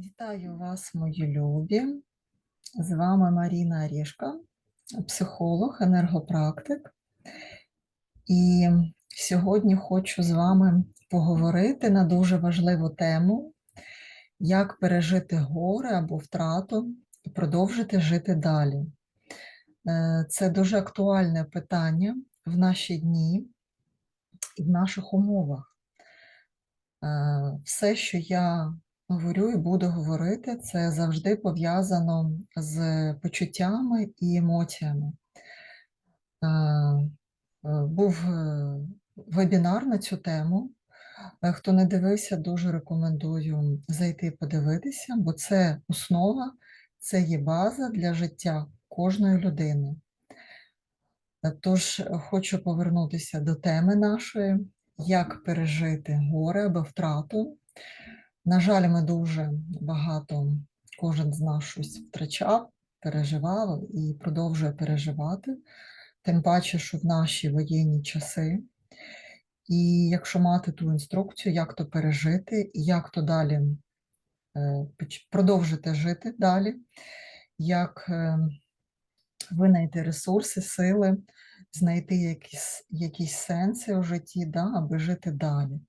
Вітаю вас, мої любі. З вами Маріна Арішка, психолог, енергопрактик. І сьогодні хочу з вами поговорити на дуже важливу тему, як пережити горе або втрату і продовжити жити далі. Е, Це дуже актуальне питання в наші дні і в наших умовах. Е, Все, що я говорю і буду говорити, це завжди пов'язано з почуттями і емоціями. Е, Був е, вебінар на цю тему. Е, Хто не дивився, дуже рекомендую зайти подивитися, бо це основа, це є база для життя кожної людини. Тож хочу повернутися до теми нашої, як пережити горе або втрату. На жаль, ми дуже багато, кожен з нас щось втрачав, переживав і продовжує переживати, тим паче, що в наші воєнні часи. І якщо мати ту інструкцію, як то пережити, і як то далі е, продовжити жити далі, як е, винайти ресурси, сили, знайти якісь, якісь сенси у житті, да, аби жити далі.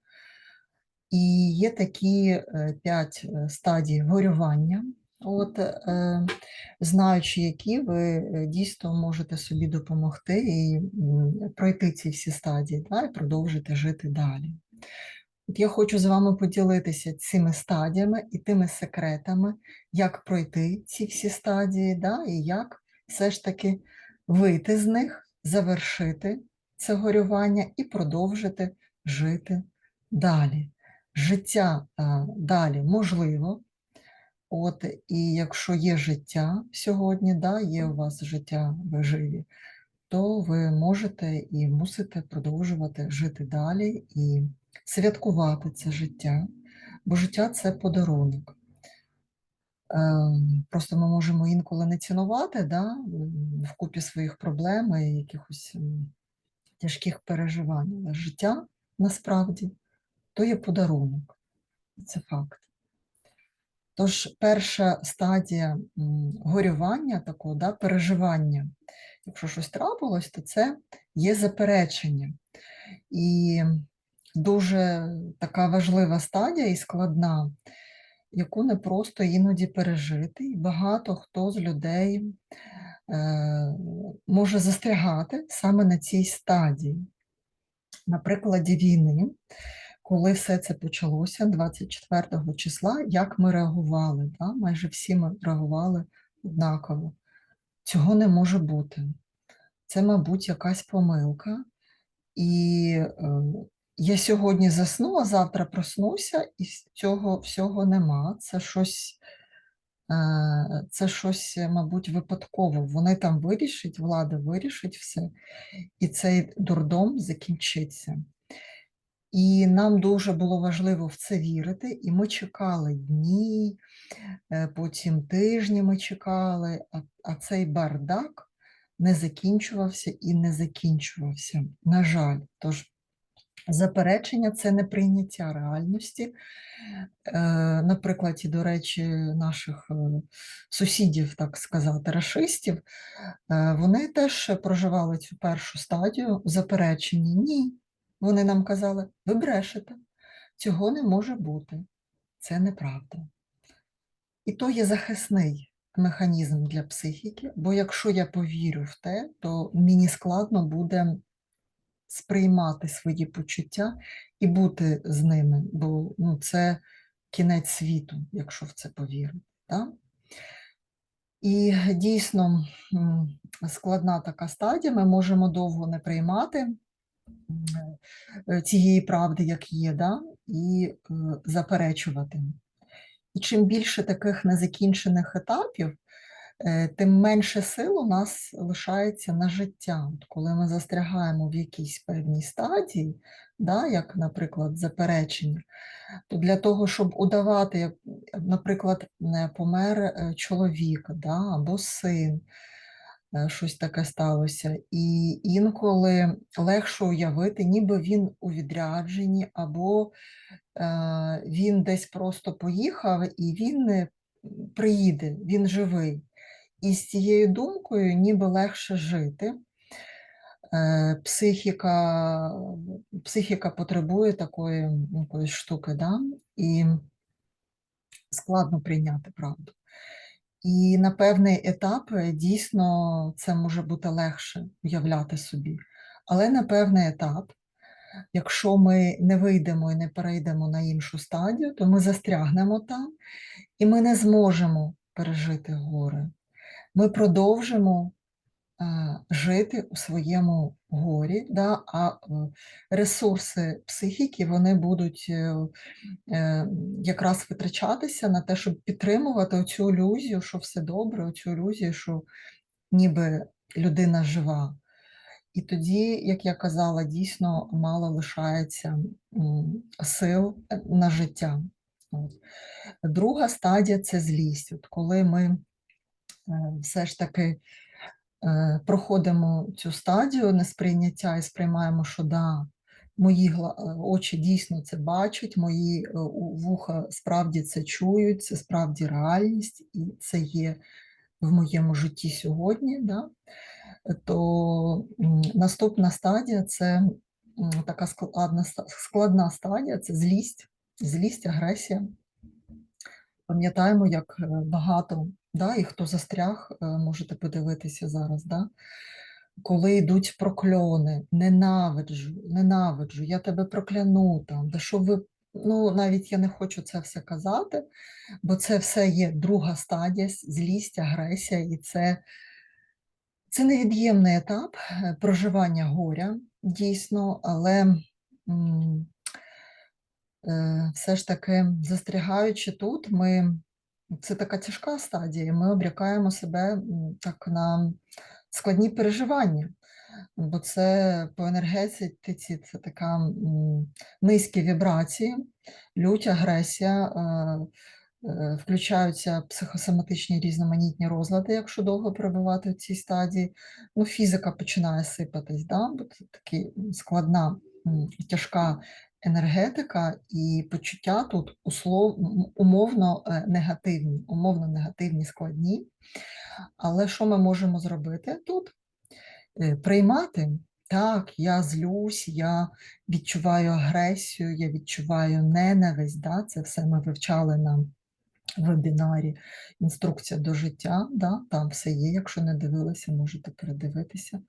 І є такі е, п'ять е, стадій горювання, от, е, знаючи, які ви дійсно можете собі допомогти і пройти ці всі стадії да, і продовжити жити далі. От я хочу з вами поділитися цими стадіями і тими секретами, як пройти ці всі стадії, да, і як все ж таки вийти з них, завершити це горювання і продовжити жити далі. Життя далі можливо. От, і якщо є життя сьогодні, да, є у вас життя, ви живі, то ви можете і мусите продовжувати жити далі і святкувати це життя, бо життя це подарунок. Ем, Просто ми можемо інколи не цінувати да, вкупі своїх проблем і якихось тяжких переживань. Але життя насправді то є подарунок. Це факт. Тож перша стадія горювання, такого да, переживання, якщо щось трапилось, то це є заперечення. І дуже така важлива стадія і складна, яку не просто іноді пережити. І багато хто з людей е, може застрягати саме на цій стадії. На прикладі війни, коли все це почалося 24 числа, як ми реагували? Да? Майже всі ми реагували однаково. Цього не може бути. Це, мабуть, якась помилка. І е, я сьогодні засну, а завтра проснуся, і цього всього нема. Це щось, е, це щось, мабуть, випадково. Вони там вирішать, влада вирішить все, і цей дурдом закінчиться. І нам дуже було важливо в це вірити, і ми чекали дні, е, потім тижні ми чекали, а, а цей бардак не закінчувався і не закінчувався. На жаль, тож заперечення це не прийняття реальності. Е, На прикладі, до речі, наших е, сусідів, так сказати, рашистів, е, вони теж проживали цю першу стадію заперечення. Ні, вони нам казали, ви брешете, цього не може бути, це неправда. І то є захисний механізм для психіки, бо якщо я повірю в те, то мені складно буде сприймати свої почуття і бути з ними, бо ну, це кінець світу, якщо в це повірити. Да? І дійсно складна така стадія, ми можемо довго не приймати цієї правди, як є, да? і е, заперечувати. І чим більше таких незакінчених етапів, е, тим менше сил у нас лишається на життя. Коли ми застрягаємо в якійсь певній стадії, да, як, наприклад, заперечення, то для того, щоб удавати, як, наприклад, помер е, чоловік да, або син, е, щось таке сталося. І інколи легше уявити, ніби він у відрядженні, або е, він десь просто поїхав і він не приїде, він живий. І з цією думкою ніби легше жити. Е, Психіка, психіка потребує такої якоїсь штуки, да? і складно прийняти правду. І на певний етап е, дійсно це може бути легше уявляти собі. Але на певний етап, якщо ми не вийдемо і не перейдемо на іншу стадію, то ми застрягнемо там і ми не зможемо пережити горе. Ми продовжимо жити у своєму горі, да, а е, ресурси психіки вони будуть е, е, якраз витрачатися на те, щоб підтримувати цю ілюзію, що все добре, цю ілюзію, що ніби людина жива. І тоді, як я казала, дійсно мало лишається сил на життя. От. Друга стадія це злість. От коли ми все ж таки проходимо цю стадію несприйняття і сприймаємо, що да, мої е, очі дійсно це бачать, мої е, вуха справді це чують, це справді реальність, і це є в моєму житті сьогодні. Да? То наступна стадія це така складна, складна стадія це злість, злість, агресія. Пам'ятаємо, як е, багато, да, і хто застряг, е, можете подивитися зараз, да, коли йдуть прокльони, ненавиджу, ненавиджу, я тебе прокляну там, да що ви, ну навіть я не хочу це все казати, бо це все є друга стадія, злість, агресія, і це, це невід'ємний етап е, проживання горя, дійсно, але е, все ж таки застрягаючи тут, ми це така тяжка стадія, і ми обрікаємо себе так на складні переживання, бо це по енергетиці це така низькі вібрації, лють, агресія, е, е, включаються психосоматичні різноманітні розлади, якщо довго перебувати в цій стадії. Ну, фізика починає сипатись, да? бо це така складна, тяжка енергетика і почуття тут услов, умовно е, негативні, умовно негативні, складні. Але що ми можемо зробити тут? Е, Приймати. Так, я злюсь, я відчуваю агресію, я відчуваю ненависть. Да? Це все ми вивчали на вебінарі Інструкція до життя. Да? Там все є. Якщо не дивилися, можете передивитися.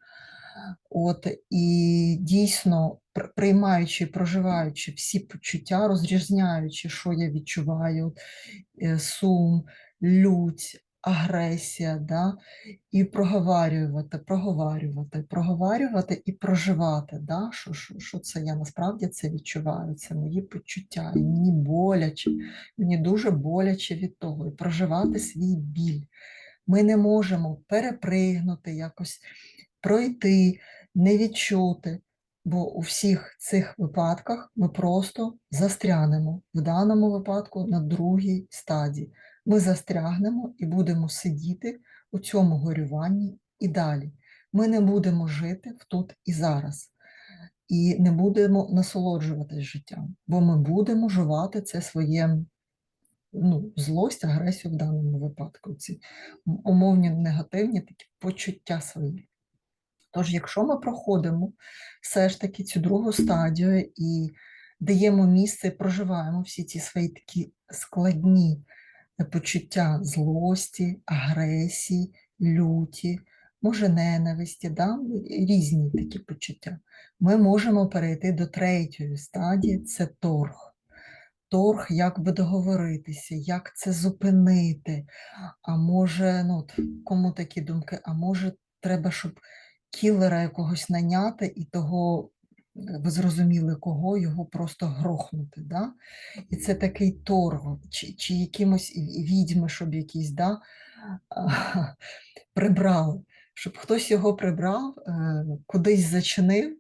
От і дійсно приймаючи, проживаючи всі почуття, розрізняючи, що я відчуваю, е, сум, лють, агресія, да? і проговарювати, проговарювати, проговарювати і проживати, да? що, що, що це я насправді це відчуваю, це мої почуття, і мені боляче, мені дуже боляче від того, і проживати свій біль. Ми не можемо перепригнути якось пройти, не відчути, бо у всіх цих випадках ми просто застрянемо. В даному випадку на другій стадії. Ми застрягнемо і будемо сидіти у цьому горюванні і далі. Ми не будемо жити тут і зараз. І не будемо насолоджуватись життям, бо ми будемо жувати це своє ну, злость, агресію в даному випадку, ці умовні негативні такі почуття свої. Тож, якщо ми проходимо все ж таки цю другу стадію і даємо місце, проживаємо всі ці свої такі складні е, почуття злості, агресії, люті, може ненависті, да? різні такі почуття, ми можемо перейти до третьої стадії це торг. Торг, як би договоритися, як це зупинити. А може, ну, кому такі думки, а може, треба, щоб кілера якогось наняти і того, е, ви зрозуміли, кого його просто грохнути. Да? І це такий торг, чи, чи якимось відьми, щоб якісь да, прибрали, щоб хтось його прибрав, е, кудись зачинив.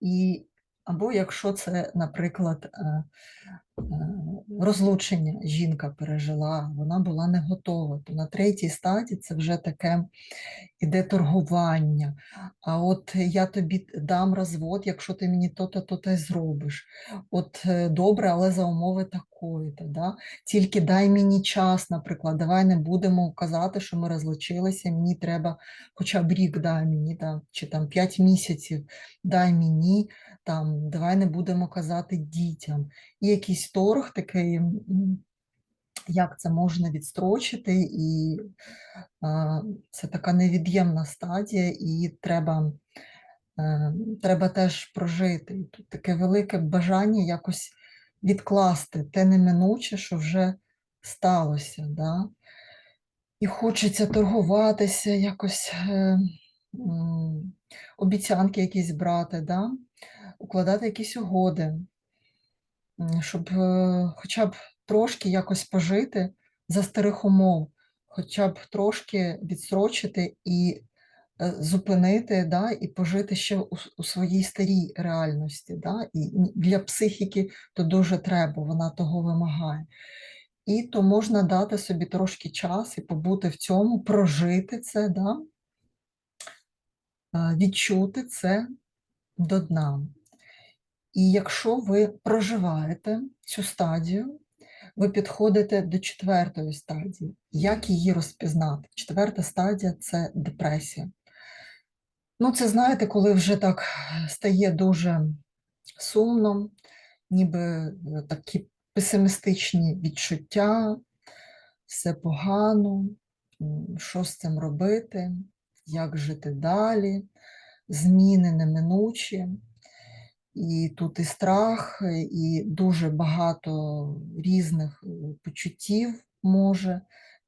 І, або якщо це, наприклад, е, е, розлучення жінка пережила, вона була не готова. То на третій стадії це вже таке іде торгування. А от я тобі дам розвод, якщо ти мені то-то, то-то зробиш. От е, добре, але за умови такої-то. Да? Тільки дай мені час, наприклад, давай не будемо казати, що ми розлучилися, мені треба хоча б рік дай мені, да, чи там 5 місяців дай мені, там, давай не будемо казати дітям. І якийсь торг такий, як це можна відстрочити, і а, це така невід'ємна стадія, і треба, е, треба теж прожити. Тут таке велике бажання якось відкласти те неминуче, що вже сталося. Да? І хочеться торгуватися, якось е, обіцянки якісь брати, да? Укладати якісь угоди, щоб е, хоча б трошки якось пожити за старих умов, хоча б трошки відсрочити і е, зупинити, да, і пожити ще у, у своїй старій реальності. Да? І для психіки то дуже треба, вона того вимагає. І то можна дати собі трошки час і побути в цьому, прожити це, да? відчути це до дна. І якщо ви проживаєте цю стадію, ви підходите до четвертої стадії. Як її розпізнати? Четверта стадія це депресія. Ну, це знаєте, коли вже так стає дуже сумно, ніби е, такі песимістичні відчуття, все погано, що з цим робити, як жити далі, зміни неминучі. І тут і страх, і дуже багато різних е, почуттів може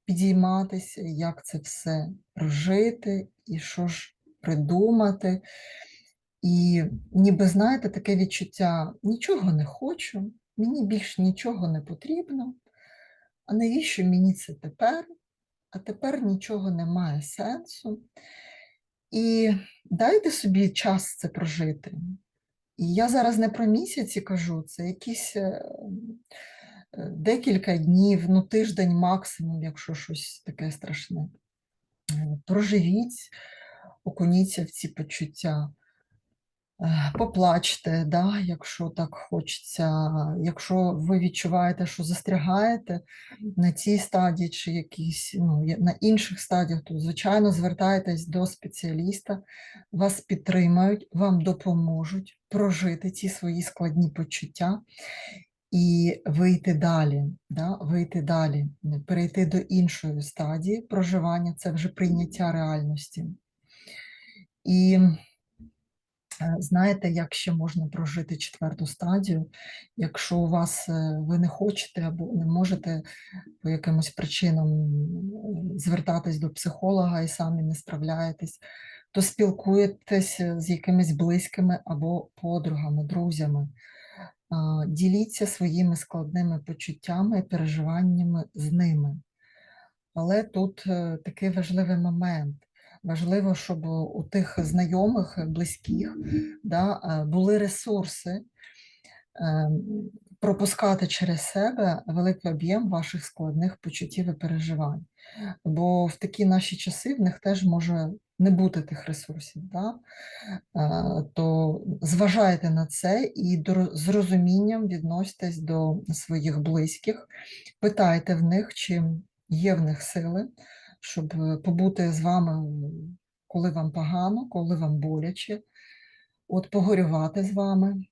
підійматися, як це все прожити, і що ж придумати. І ніби, знаєте, таке відчуття: нічого не хочу, мені більше нічого не потрібно. А навіщо мені це тепер? А тепер нічого не має сенсу. І дайте собі час це прожити. І я зараз не про місяці кажу, це якісь е, е, декілька днів, ну тиждень максимум, якщо щось таке страшне. Проживіть, окуніться в ці почуття. Е, Поплачте, да, якщо так хочеться. Якщо ви відчуваєте, що застрягаєте на цій стадії чи якісь, ну, на інших стадіях, то, звичайно, звертайтесь до спеціаліста, вас підтримають, вам допоможуть прожити ці свої складні почуття і вийти далі, да, вийти далі, перейти до іншої стадії проживання, це вже прийняття реальності. І Знаєте, як ще можна прожити четверту стадію, якщо у вас е, ви не хочете або не можете по якимось причинам звертатись до психолога і самі не справляєтесь, то спілкуєтесь з якимись близькими або подругами, друзями. Діліться своїми складними почуттями і переживаннями з ними. Але тут е, такий важливий момент. Важливо, щоб у тих знайомих, близьких да, е, були ресурси е, пропускати через себе великий об'єм ваших складних почуттів і переживань. Бо в такі наші часи в них теж може не бути тих ресурсів. Да? Е, То зважайте на це і з розумінням відноситесь до своїх близьких, питайте в них, чи є в них сили, щоб е, побути з вами, коли вам погано, коли вам боляче, от погорювати з вами,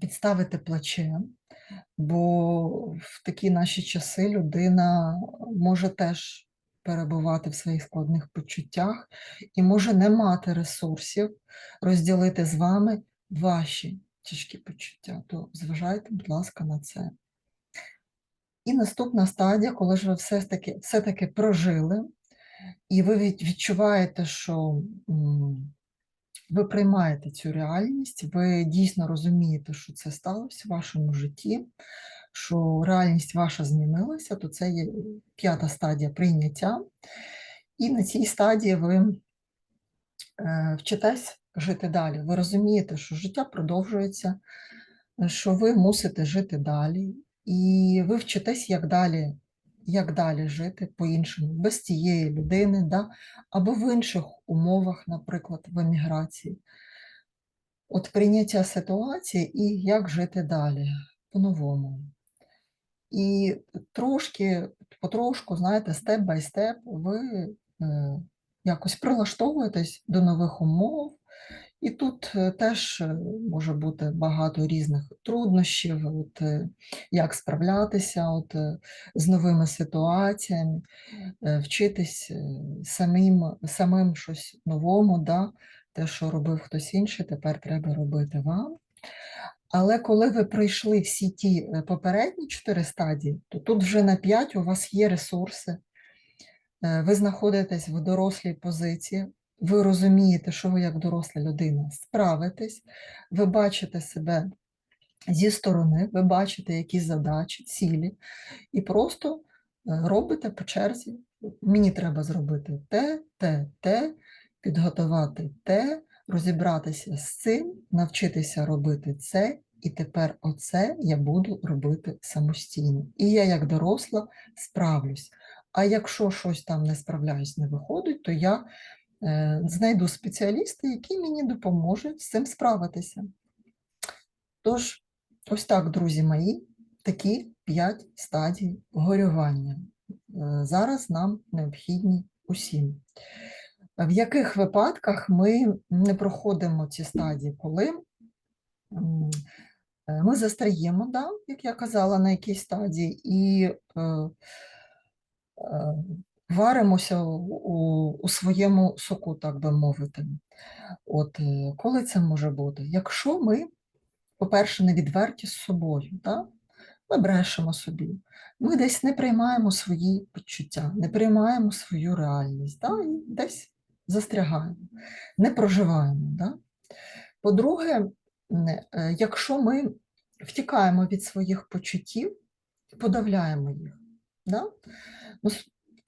підставити плече, бо в такі наші часи людина може теж перебувати в своїх складних почуттях і може не мати ресурсів розділити з вами ваші тяжкі почуття. То зважайте, будь ласка, на це. І наступна стадія, коли ж ви все-таки все-таки прожили, і ви відчуваєте, що ви приймаєте цю реальність, ви дійсно розумієте, що це сталося в вашому житті, що реальність ваша змінилася, то це є п'ята стадія прийняття. І на цій стадії ви е, вчитесь жити далі. Ви розумієте, що життя продовжується, що ви мусите жити далі, і ви вчитесь, як далі, як далі жити по-іншому, без цієї людини, да? або в інших умовах, наприклад, в еміграції. От прийняття ситуації і як жити далі по-новому. І трошки, потрошку, знаєте, степ бай степ, ви е, якось прилаштовуєтесь до нових умов, і тут е, теж е, може бути багато різних труднощів, от, е, як справлятися от, з новими ситуаціями, вчитись самим, самим щось новому, да? те, що робив хтось інший, тепер треба робити вам. Але коли ви пройшли всі ті попередні чотири стадії, то тут вже на п'ять у вас є ресурси, ви знаходитесь в дорослій позиції, ви розумієте, що ви як доросла людина справитесь, ви бачите себе зі сторони, ви бачите якісь задачі, цілі, і просто е, робите по черзі. Мені треба зробити те, те, те, підготувати те, розібратися з цим, навчитися робити це, і тепер оце я буду робити самостійно. І я, як доросла, справлюсь. А якщо щось там не справляюсь, не виходить, то я знайду спеціаліста, який мені допоможе з цим справитися. Тож, ось так, друзі мої, такі п'ять стадій горювання. Е, Зараз нам необхідні усім. В яких випадках ми не проходимо ці стадії, коли е, ми застряємо, да, як я казала, на якійсь стадії, і е, е, варимося у, у- своєму соку, так би мовити. От е, коли це може бути? Якщо ми, по-перше, не відверті з собою, да? ми брешемо собі, ми десь не приймаємо свої почуття, не приймаємо свою реальність, да? і десь застрягаємо, не проживаємо. Да? По-друге, е, якщо ми втікаємо від своїх почуттів, подавляємо їх. Да?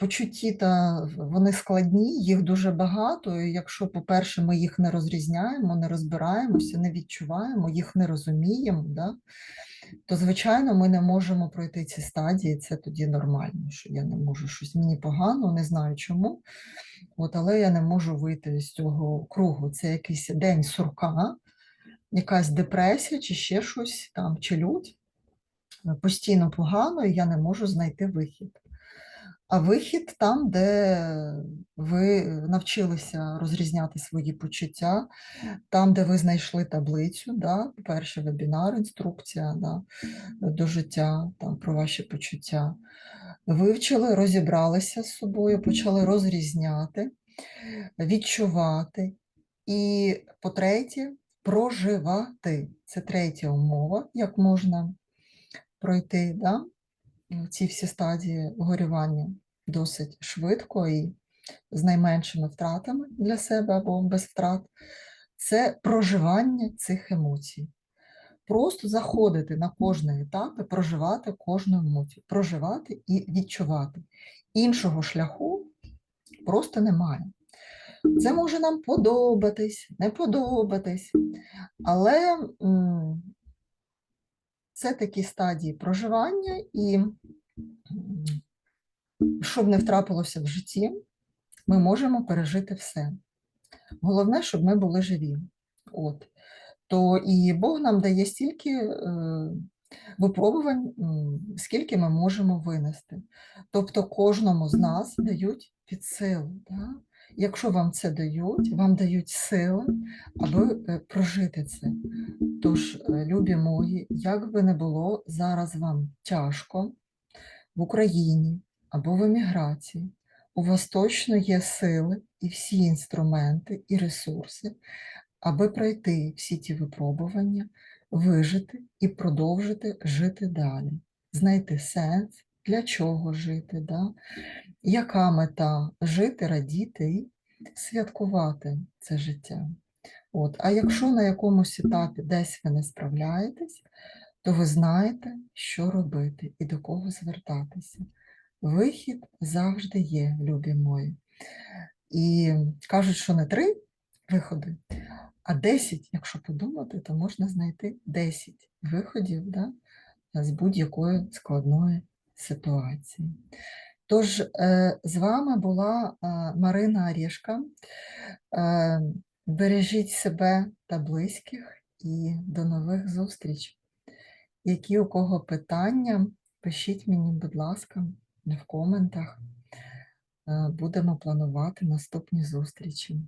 Почутті та вони складні, їх дуже багато. І якщо, по-перше, ми їх не розрізняємо, не розбираємося, не відчуваємо, їх не розуміємо, да? то, звичайно, ми не можемо пройти ці стадії. Це тоді нормально, що я не можу щось мені погано, не знаю чому. От, але я не можу вийти з цього кругу. Це якийсь день сурка, якась депресія чи ще щось там, чи лють. Постійно погано, і я не можу знайти вихід. А вихід там, де ви навчилися розрізняти свої почуття, там, де ви знайшли таблицю, да, перший вебінар, інструкція да, до життя там, про ваші почуття. Вивчили, розібралися з собою, почали розрізняти, відчувати. І по-третє, проживати. Це третя умова, як можна пройти да? Ці всі стадії горювання досить швидко і з найменшими втратами для себе або без втрат. Це проживання цих емоцій. Просто заходити на кожний етап і проживати кожну емоцію, проживати і відчувати. Іншого шляху просто немає. Це може нам подобатись, не подобатись, але це такі стадії проживання, і щоб не втрапилося в житті, ми можемо пережити все. Головне, щоб ми були живі. От. То і Бог нам дає стільки е, випробувань, скільки ми можемо винести. Тобто кожному з нас дають під силу. Якщо вам це дають, вам дають сили, аби е, прожити це. Тож, е, любі мої, як би не було зараз вам тяжко в Україні або в еміграції, у вас точно є сили і всі інструменти і ресурси, аби пройти всі ті випробування, вижити і продовжити жити далі, знайти сенс, для чого жити, да? яка мета жити, радіти і святкувати це життя. От. А якщо на якомусь етапі десь ви не справляєтесь, то ви знаєте, що робити і до кого звертатися. Вихід завжди є, любі мої. І кажуть, що не три виходи, а 10, якщо подумати, то можна знайти 10 виходів да, з будь-якої складної ситуації. Тож, е, з вами була е, Марина Орєшка. Е, бережіть себе та близьких і до нових зустріч. Які у кого питання, пишіть мені, будь ласка, в коментах. Будемо планувати наступні зустрічі.